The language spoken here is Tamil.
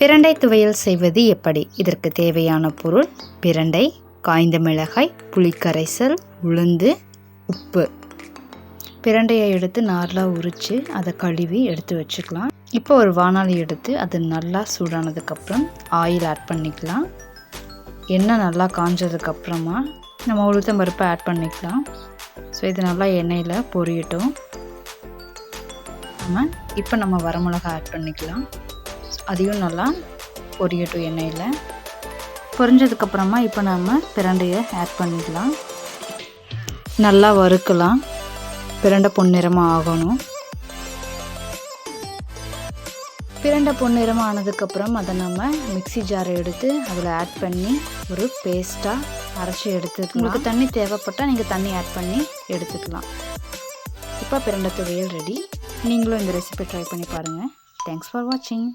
பிரண்டை துவையல் செய்வது எப்படி? இதற்கு தேவையான பொருள் பிரண்டை காய்ந்த மிளகாய் புளிக்கரைசல் உளுந்து உப்பு. பிரண்டையை எடுத்து நார்லாக உரித்து அதை கழுவி எடுத்து வச்சுக்கலாம். இப்போ ஒரு வானாலி எடுத்து அது நல்லா சூடானதுக்கப்புறம் ஆயில் ஆட் பண்ணிக்கலாம். எண்ணெய் நல்லா காஞ்சதுக்கப்புறமா நம்ம உளுத்தம் பருப்பை ஆட் பண்ணிக்கலாம். ஸோ இது நல்லா எண்ணெயில் பொரியட்டும். நம்ம இப்போ நம்ம வரமிளகா ஆட் பண்ணிக்கலாம். அதையும் நல்லா பொரியட்டும் எண்ணெயில். பொரிஞ்சதுக்கப்புறமா இப்போ நம்ம பிரண்டையை ஆட் பண்ணிக்கலாம். நல்லா வறுக்கலாம். பிரண்டை பொன்னிறமாக ஆகணும். பிரண்டை பொன்னிறமாக ஆனதுக்கப்புறம் அதை நம்ம மிக்ஸி ஜாரை எடுத்து அதில் ஆட் பண்ணி ஒரு பேஸ்ட்டாக அரைச்சி எடுத்து உங்களுக்கு தண்ணி தேவைப்பட்டால் நீங்கள் தண்ணி ஆட் பண்ணி எடுத்துக்கலாம். இப்போ பிரண்டை துவையல் ரெடி நீங்களும் இந்த ரெசிபி ட்ரை பண்ணி பாருங்கள் தேங்க்ஸ் ஃபார் வாட்சிங்